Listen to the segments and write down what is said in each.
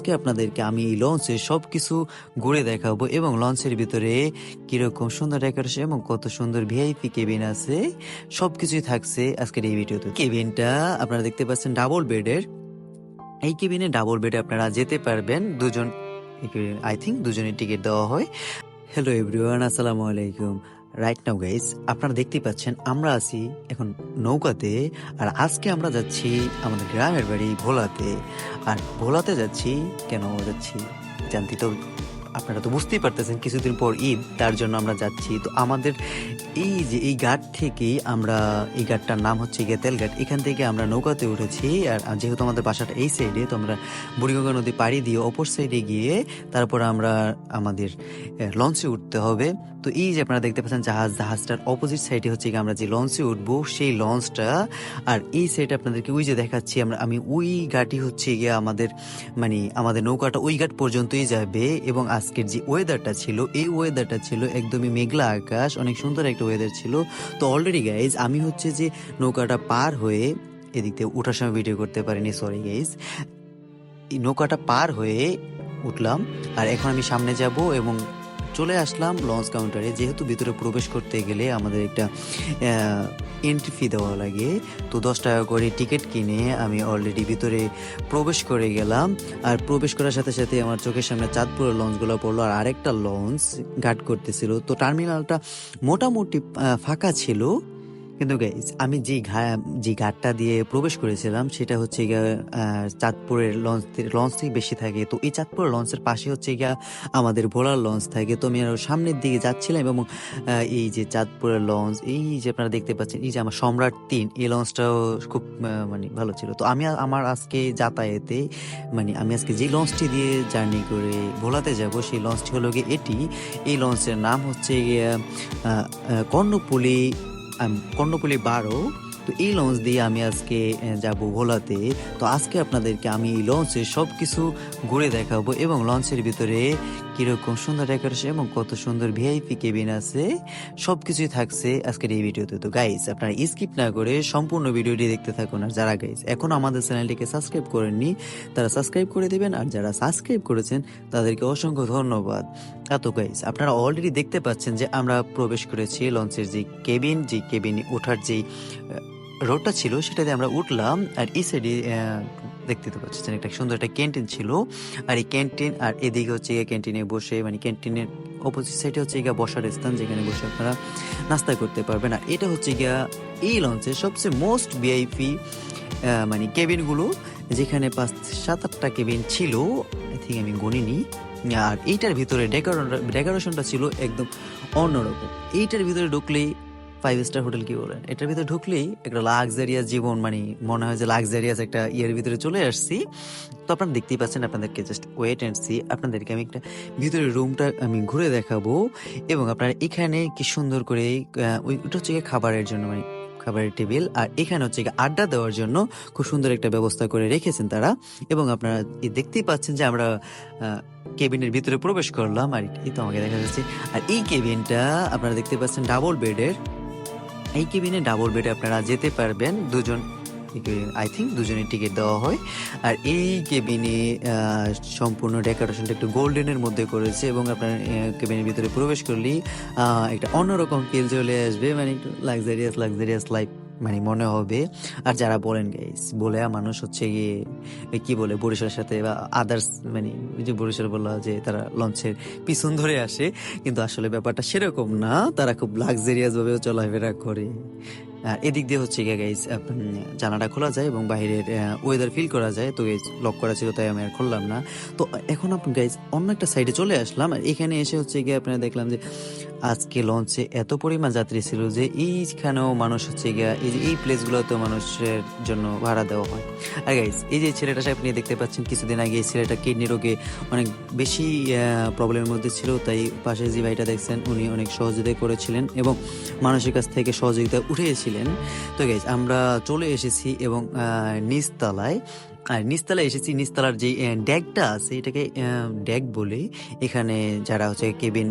আজকে আপনাদেরকে আমি এই লঞ্চে সব কিছু ঘুরে দেখাবো এবং লঞ্চের ভিতরে কীরকম সুন্দর ডেকোরেশন এবং কত সুন্দর ভিআইপি কেবিন আছে, সবকিছুই থাকছে আজকের এই ভিডিওতে। কেবিনটা আপনারা দেখতে পাচ্ছেন ডাবল বেডের। এই কেবিনে ডাবল বেডে আপনারা যেতে পারবেন। দুজন আই থিঙ্ক দুজনের টিকিট দেওয়া হয়। হ্যালো এভরিওয়ান, আসসালামু আলাইকুম। রাইট নাও গাইস আপনারা দেখতে পাচ্ছেন, আমরা আছি এখন নৌকাতে, আর আজকে আমরা যাচ্ছি আমাদের গ্রামের বাড়ি ভোলাতে। আর ভোলাতে যাচ্ছি, কেন যাচ্ছি জানতে তো আপনারা তো বুঝতেই পারতেছেন, কিছুদিন পর ঈদ, তার জন্য আমরা যাচ্ছি। তো আমাদের এই যে এই ঘাট থেকেই আমরা, এই ঘাটটার নাম হচ্ছে গেতেল ঘাট এখান থেকে আমরা নৌকাতে উঠেছি, আর যেহেতু আমাদের বাসাটা এই সাইডে তো আমরা বুড়িগঙ্গা নদী পাড়ি দিয়ে অপর সাইডে গিয়ে তারপর আমরা আমাদের লঞ্চে উঠতে হবে। তো এই যে আপনারা দেখতে পাচ্ছেন, জাহাজ, জাহাজটার অপোজিট সাইডে হচ্ছে গিয়ে আমরা যে লঞ্চে উঠবো, সেই লঞ্চটা, আর এই সাইডে আপনাদেরকে ওই যে দেখাচ্ছি আমরা, আমি ওই ঘাটই হচ্ছে গিয়ে আমাদের মানে আমাদের নৌকাটা ওই ঘাট পর্যন্তই যাবে, এবং আজকের যে ওয়েদারটা ছিল, এই ওয়েদারটা ছিল একদমই মেঘলা আকাশ, অনেক সুন্দর একটা ওয়েদার ছিল। তো অলরেডি গাইজ আমি হচ্ছে যে নৌকাটা পার হয়ে এদিক থেকে ওঠার সময় ভিডিও করতে পারিনি সরি গাইজ নৌকাটা পার হয়ে উঠলাম, আর এখন আমি সামনে যাব এবং চলে আসলাম লঞ্চ কাউন্টারে যেহেতু ভিতরে প্রবেশ করতে গেলে আমাদের একটা এন্ট্রি ফি দেওয়া লাগে। তো দশ টাকা করে টিকিট কিনে আমি অলরেডি ভিতরে প্রবেশ করে গেলাম। আর প্রবেশ করার সাথে সাথে আমার চোখের সামনে চাঁদপুরের লঞ্চগুলো পড়ল। আর আরেকটা লঞ্চ ঘাট করতেছিল। তো টার্মিনালটা মোটামুটি ফাঁকা ছিল। কিন্তু গাইজ আমি যে ঘা, যে ঘাটটা দিয়ে প্রবেশ করেছিলাম, সেটা হচ্ছে গিয়া চাঁদপুরের লঞ্চ লঞ্চ থেকে বেশি থাকে। তো এই চাঁদপুরের লঞ্চের পাশে হচ্ছে গিয়া আমাদের ভোলার লঞ্চ থাকে। তো আমি আরও সামনের দিকে যাচ্ছিলাম এবং এই যে চাঁদপুরের লঞ্চ এই যে আপনারা দেখতে পাচ্ছেন, এই যে আমার সম্রাট তিন, এই লঞ্চটাও খুব মানে ভালো ছিল। তো আমি আমার আজকে যাতায়াতে মানে আমি আজকে যে লঞ্চটি দিয়ে জার্নি করে ভোলাতে যাব, সেই লঞ্চটি হলো গিয়ে এটি। এই লঞ্চের নাম হচ্ছে গিয়ে কর্ণপুলি কর্ণপুলি বারো তো এই লঞ্চ দিয়ে আমি আজকে যাব ভোলাতে। তো আজকে আপনাদেরকে আমি এই লঞ্চের সব কিছু ঘুরে দেখাবো এবং লঞ্চের ভিতরে কীরকম সুন্দর ডেকোরেশন এবং কত সুন্দর ভিআইপি কেবিন আছে সব কিছুই থাকছে আজকের এই ভিডিওতে। তো গাইজ আপনারা স্কিপ না করে সম্পূর্ণ ভিডিওটি দেখতে থাকুন। আর যারা গাইজ এখন আমাদের চ্যানেলটিকে সাবস্ক্রাইব করেননি, তারা সাবস্ক্রাইব করে দেবেন। আর যারা সাবস্ক্রাইব করেছেন, তাদেরকে অসংখ্য ধন্যবাদ। এত গাইজ আপনারা অলরেডি দেখতে পাচ্ছেন যে আমরা প্রবেশ করেছি লঞ্চের যে কেবিন যে কেবিন ওঠার যে রোডটা ছিল সেটাতে আমরা উঠলাম। আর এই সাইডে দেখতে পাচ্ছেন একটা সুন্দর একটা ক্যান্টিন ছিল। আর এই ক্যান্টিন আর এদিকে হচ্ছে গিয়ে ক্যান্টিনে বসে মানে ক্যান্টিনের অপোজিট সাইডে হচ্ছে গিয়া বসার স্থান, যেখানে বসে আপনারা নাস্তা করতে পারবেন। আর এটা হচ্ছে গিয়া এই লঞ্চের সবচেয়ে মোস্ট ভিআইপি মানে কেবিনগুলো যেখানে পাঁচ, সাত, আটটা কেবিন ছিল। আই থিঙ্ক আমি গণিনি। আর এইটার ভিতরে ডেকোরেশনটা ছিল একদম অন্যরকম। এইটার ভিতরে ঢুকলেই ফাইভ স্টার হোটেল কি বলেন এটার ভিতরে ঢুকলেই একটা লাক্সারিয়াস জীবন মানে মনে হয় যে লাক্সারিয়াস একটা ইয়ের ভিতরে চলে আসছি। তো আপনারা দেখতেই পাচ্ছেন আপনাদেরকে জাস্ট ওয়েট অ্যান্ড সি আপনাদেরকে আমি একটা ভিতরে রুমটা আমি ঘুরে দেখাবো। এবং আপনারা এখানে কি সুন্দর করে আহ, ওই ওটা হচ্ছে খাবারের জন্য মানে খাবারের টেবিল। আর এখানে হচ্ছে আড্ডা দেওয়ার জন্য খুব সুন্দর একটা ব্যবস্থা করে রেখেছেন তারা। এবং আপনারা দেখতেই পাচ্ছেন যে আমরা কেবিনের ভিতরে প্রবেশ করলাম। আর এই তো আমাকে দেখা যাচ্ছে। আর এই কেবিনটা আপনারা দেখতে পাচ্ছেন ডাবল বেডের এই কেবিনে ডাবল বেডে আপনারা যেতে পারবেন। দুজন, আই থিঙ্ক দুজনের টিকিট দেওয়া হয়। আর এই কেবিনে সম্পূর্ণ ডেকোরেশনটা একটু গোল্ডেনের মধ্যে করেছে এবং আপনার কেবিনের ভিতরে প্রবেশ করলেই একটা অন্যরকম ফিল চলে আসবে। মানে একটু লাক্সারিয়াস লাক্সারিয়াস লাইফ মানে মনে হবে। আর যারা বলেন গাইস বলে মানুষ হচ্ছে গিয়ে কি বলে, বরিশালের সাথে বা আদার্স মানে যে বরিশাল বলল যে তারা লঞ্চের পিছন ধরে আসে। কিন্তু আসলে ব্যাপারটা সেরকম না। তারা খুব লাক্সারিয়াস ভাবে চলাফেরা করে। এদিক দিয়ে হচ্ছে গিয়ে গাইজ জানাটা খোলা যায় এবং বাইরের ওয়েদার ফিল করা যায়। তো গাইজ লক করা ছিল তাই আমি আর খুললাম না। তো এখন আপনি গাইস অন্য একটা সাইডে চলে আসলাম। আর এখানে এসে হচ্ছে গিয়ে আপনারা দেখলাম যে আজকে লঞ্চে এত পরিমাণ যাত্রী ছিল যে এইখানেও মানুষ হচ্ছে গিয়া, এই যে এই প্লেসগুলোতেও মানুষের জন্য ভাড়া দেওয়া হয়। আর গাইস এই যে ছেলেটা আপনি দেখতে পাচ্ছেন, কিছুদিন আগে এই ছেলেটা কিডনি রোগে অনেক বেশি প্রবলেমের মধ্যে ছিল। তাই পাশে যে ভাইটা দেখছেন, উনি অনেক সহযোগিতা করেছিলেন এবং মানুষের কাছ থেকে সহযোগিতা উঠেছিলেন তো গেছ আমরা চলে এসেছি এবং আহ, নিচতলায়। আর নিচতলায় এসেছি নিচতলার যে ড্যাগটা আছে এটাকে ড্যাগ বলে। এখানে যারা হচ্ছে কেবিন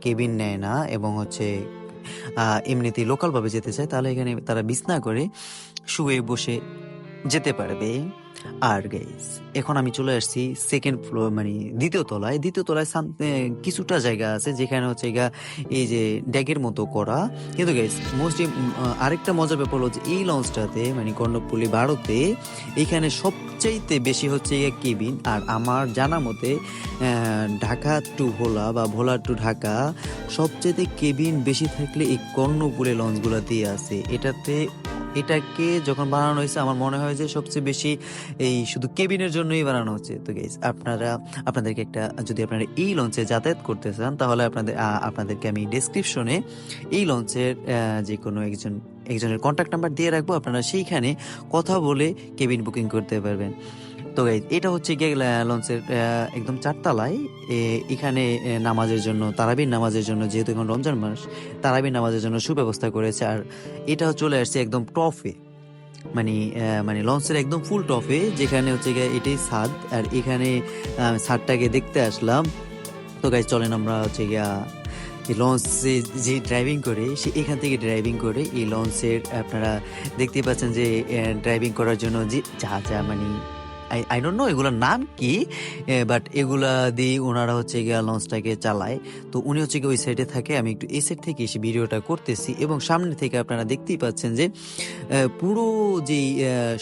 কেবিন নেয় না এবং হচ্ছে আহ, এমনিতেই লোকালভাবে যেতে চায় তাহলে এখানে তারা বিছনা করে শুয়ে বসে যেতে পারবে। আর গাইস এখন আমি চলে আসছি সেকেন্ড ফ্লোর মানে দ্বিতীয় তলায়। দ্বিতীয় তলায় কিছুটা জায়গা আছে, যেখানে হচ্ছে গা এই যে ড্যাগের মতো করা। কিন্তু গাইস মোস্টলি আরেকটা মজার ব্যাপার যে এই লঞ্চটাতে মানে কর্ণপল্লী ভারতে এখানে সবচাইতে বেশি হচ্ছে গিয়ে কেবিন। আর আমার জানা মতে ঢাকা টু ভোলা বা ভোলা টু ঢাকা, সবচাইতে কেবিন বেশি থাকলে এই কর্ণপুরে দিয়ে আছে। এটাতে এটাকে যখন বানানো হয়েছে, আমার মনে হয় যে সবচেয়ে বেশি এই শুধু কেবিনের জন্যই বানানো হচ্ছে। তো গাইজ আপনারা, আপনাদেরকে একটা, যদি আপনারা এই লঞ্চে যাতায়াত করতে চান, তাহলে আপনাদের আপনাদেরকে আমি ডেসক্রিপশনে এই লঞ্চের যে কোনো একজন, একজনের কন্ট্যাক্ট নাম্বার দিয়ে রাখব। আপনারা সেইখানে কথা বলে কেবিন বুকিং করতে পারবেন। তো এটা হচ্ছে গিয়ে লঞ্চের একদম চারতলায় এখানে নামাজের জন্য, তারাবির নামাজের জন্য, যেহেতু এখন রমজান মাস, তারাবির নামাজের জন্য সুব্যবস্থা করেছে। আর এটাও চলে আসছে একদম টফে মানে মানে লঞ্চের একদম ফুল টপে যেখানে হচ্ছে গিয়ে এটাই ছাদ আর এখানে ছাদটাকে দেখতে আসলাম। তো গাইজ চলেন আমরা হচ্ছে গিয়া এই লঞ্চে যে ড্রাইভিং করে, সে এখান থেকে ড্রাইভিং করে, এই লঞ্চের আপনারা দেখতে পাচ্ছেন যে ড্রাইভিং করার জন্য যে যা যা মানে আই ডোন্ট নো এগুলোর নাম কি? বাট এগুলা দিয়ে ওনারা হচ্ছে গিয়া লঞ্চটাকে চালায়। তো উনি হচ্ছে গিয়ে ওই সাইডে থাকে, আমি একটু এই সাইড থেকে এসে ভিডিওটা করতেছি এবং সামনে থেকে আপনারা দেখতেই পাচ্ছেন যে পুরো যে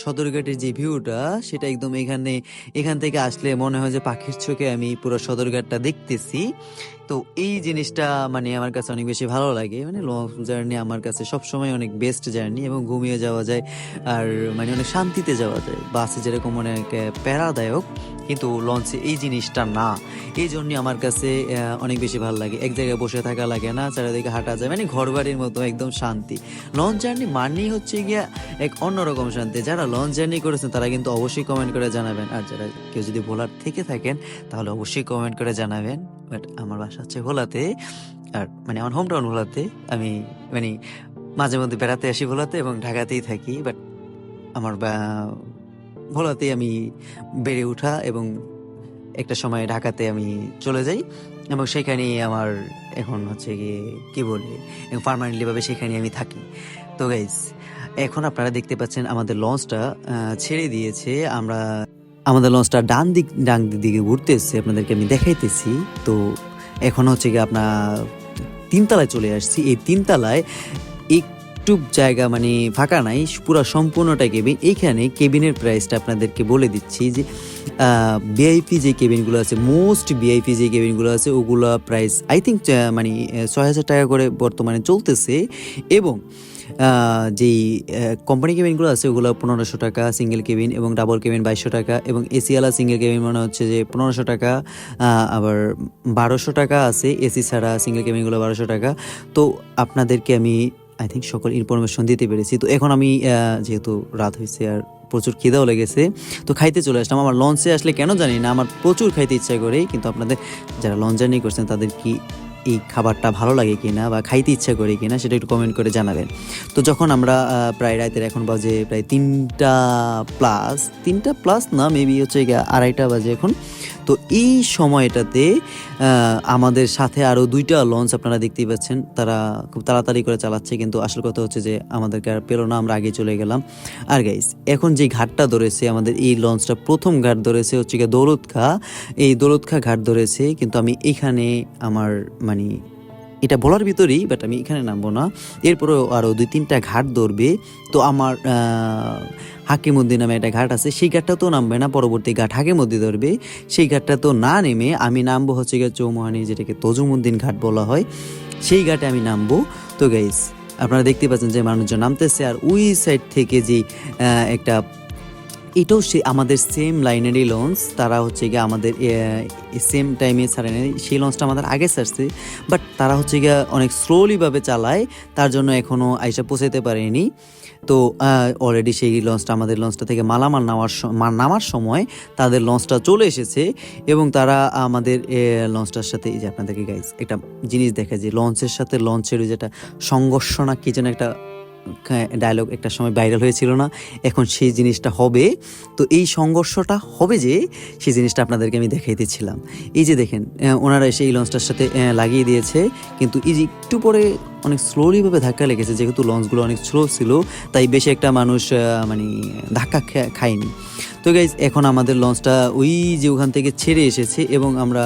সদরঘাটের যে ভিউটা, সেটা একদম এখানে, এখান থেকে আসলে মনে হয় যে পাখির চোখে আমি পুরো সদরঘাটটা দেখতেছি। তো এই জিনিসটা মানে আমার কাছে অনেক বেশি ভালো লাগে। মানে লং জার্নি আমার কাছে সবসময় অনেক বেস্ট জার্নি এবং ঘুমিয়ে যাওয়া যায় আর মানে অনেক শান্তিতে যাওয়া যায়। বাসে যেরকম অনেক প্যারাদায়ক কিন্তু লঞ্চে এই জিনিসটা না। এই জন্য আমার কাছে অনেক বেশি ভালো লাগে। এক জায়গায় বসে থাকা লাগে না, চারিদিকে হাঁটা যায়। মানে ঘর বাড়ির মতো, একদম শান্তি। লঞ্চ জার্নি মানেই হচ্ছে গিয়া এক অন্যরকম শান্তি। যারা লঞ্চ জার্নি করেছেন তারা কিন্তু অবশ্যই কমেন্ট করে জানাবেন। আর যারা কেউ যদি ভোলার থেকে থাকেন তাহলে অবশ্যই কমেন্ট করে জানাবেন। বাট আমার বাসা হচ্ছে ভোলাতে। আর মানে আমার হোম টাউন ভোলাতে। আমি মানে মাঝে মধ্যে বেড়াতে আসি ভোলাতে এবং ঢাকাতেই থাকি বাট আমার ভোলাতেই আমি বেড়ে ওঠা এবং একটা সময় ঢাকাতে আমি চলে যাই। এবং সেখানেই আমার এখন হচ্ছে গিয়ে কি বলে পারমানেন্টলি ভাবে সেখানে আমি থাকি। তো গাইজ এখন আপনারা দেখতে পাচ্ছেন আমাদের লঞ্চটা ছেড়ে দিয়েছে। আমরা আমাদের লঞ্চটা ডান দিক, ডান দিকে ঘুরতে ঘুরতেছে আপনাদেরকে আমি দেখাইতেছি। তো এখন হচ্ছে গিয়ে আপনার তিনতলায় চলে আসছি। এই তিনতলায় একটু জায়গা মানে ফাঁকা নাই, পুরো সম্পূর্ণটা কেবিন এইখানে কেবিনের প্রাইসটা আপনাদেরকে বলে দিচ্ছি যে ভিআইপি যে কেবিনগুলো আছে মোস্ট ভিআইপি যে কেবিনগুলো আছে, ওগুলো প্রাইস আই থিঙ্ক মানে ছয় হাজার টাকা করে বর্তমানে চলতেছে। এবং যেই কোম্পানি কেবিনগুলো আছে, ওগুলো পনেরোশো টাকা সিঙ্গেল কেবিন এবং ডাবল কেবিন বাইশশো টাকা এবং এসিওয়ালা সিঙ্গেল কেবিন মনে হচ্ছে যে পনেরোশো টাকা আবার বারোশো টাকা আছে, এসি ছাড়া সিঙ্গেল কেবিনগুলো বারোশো টাকা। তো আপনাদেরকে আমি আই থিঙ্ক সকল ইনফরমেশন দিতে পেরেছি। তো এখন আমি যেহেতু রাত হয়েছে আর প্রচুর খিদাও লেগেছে, তো খাইতে চলে আসলাম। আমার লঞ্চে আসলে কেন জানি না, আমার প্রচুর খাইতে ইচ্ছা করে কিন্তু আপনাদের যারা লঞ্চ জার্নি করছেন, তাদের কি এই খাবারটা ভালো লাগে কিনা বা খাইতে ইচ্ছা করে কিনা সেটা একটু কমেন্ট করে জানাবেন। তো যখন আমরা প্রায় রাতের এখন বাজে প্রায় তিনটা প্লাস তিনটা প্লাস না মেবি হচ্ছে আড়াইটা বাজে এখন তো এই সময়টাতে আমাদের সাথে আরও দুইটা লঞ্চ আপনারা দেখতেই পাচ্ছেন। তারা খুব তাড়াতাড়ি করে চালাচ্ছে, কিন্তু আসল কথা হচ্ছে যে আমাদেরকে আর পেল না, আমরা আগে চলে গেলাম। আর গাইস এখন যে ঘাটটা ধরেছে, আমাদের এই লঞ্চটা প্রথম ঘাট ধরেছে হচ্ছে গিয়ে দৌলতখা। এই দৌলতখা ঘাট ধরেছে, কিন্তু আমি এখানে আমার মানে এটা বলার ভিতরেই বাট আমি এখানে নামবো না। এরপরেও আরও দুই তিনটা ঘাট ধরবে। তো আমার আহ, হাকিমুদ্দিন নামে একটা ঘাট আছে সেই ঘাটটা তো নামবে না পরবর্তী ঘাট হাকিমুদ্দিন ধরবে। সেই ঘাটটা তো না নেমে আমি নামবো হচ্ছে গিয়ে চৌমোহানি যেটাকে তজুমুদ্দিন ঘাট বলা হয়। সেই ঘাটে আমি নামবো। তো গাইস আপনারা দেখতে পাচ্ছেন যে মানুষজন নামতেছে আর ওই সাইড থেকে যে একটা এটাও সে আমাদের সেম লাইনেরই লঞ্চ তারা হচ্ছে গিয়ে আমাদের সেম টাইমে ছাড়ে সেই লঞ্চটা আমাদের আগে ছাড়ছে। বাট তারা হচ্ছে গিয়ে অনেক স্লোলিভাবে চালায়। তার জন্য এখনও আইসা পৌঁছাতে পারেনি। তো অলরেডি সেই লঞ্চটা আমাদের লঞ্চটা থেকে মালামাল নামার নামার সময় তাদের লঞ্চটা চলে এসেছে। এবং তারা আমাদের লঞ্চটার সাথে, এই যে আপনাদেরকে গাইজ একটা জিনিস দেখা যে লঞ্চের সাথে লঞ্চের যেটা সংঘর্ষ না কি যেন একটা ডায়লগ একটা সময় ভাইরাল হয়েছিল না। এখন সেই জিনিসটা হবে। তো এই সংঘর্ষটা হবে যে, সেই জিনিসটা আপনাদেরকে আমি দেখাইতেছিলাম। এই যে দেখেন ওনারা এসে এই লঞ্চটার সাথে লাগিয়ে দিয়েছে। কিন্তু এই যে একটু পরে অনেক স্লোলিভাবে ধাক্কা লেগেছে, যেহেতু লঞ্চগুলো অনেক স্লো ছিল, তাই বেশি একটা মানুষ মানে ধাক্কা খায়নি। তো গাইজ এখন আমাদের লঞ্চটা ওই যে ওখান থেকে ছেড়ে এসেছে এবং আমরা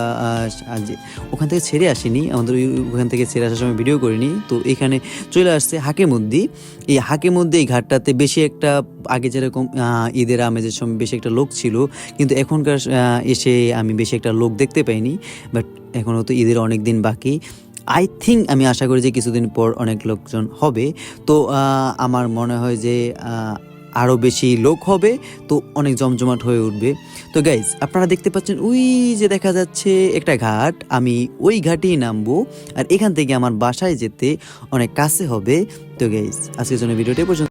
ওখান থেকে ছেড়ে আসিনি, আমাদের ওখান থেকে ছেড়ে আসার সময় ভিডিও করিনি। তো এখানে চলে আসছে হাকেমুদ্দি। এই হাকেমুদ্দি এই ঘাটটাতে বেশি একটা, আগে যেরকম ঈদের আমেজের সময় বেশি একটা লোক ছিল, কিন্তু এখনকার এসে আমি বেশি একটা লোক দেখতে পাইনি বাট এখনও তো ঈদের অনেক দিন বাকি। আই থিঙ্ক আমি আশা করি যে কিছুদিন পর অনেক লোকজন হবে। তো আমার মনে হয় যে আরও বেশি লোক হবে, তো অনেক জমজমাট হয়ে উঠবে। তো গাইজ আপনারা দেখতে পাচ্ছেন ওই যে দেখা যাচ্ছে একটা ঘাট, আমি ওই ঘাটেই নামবো, আর এখান থেকে আমার বাসায় যেতে অনেক কাছে হবে। তো গাইজ আজকের জন্য ভিডিওটাই পর্যন্ত।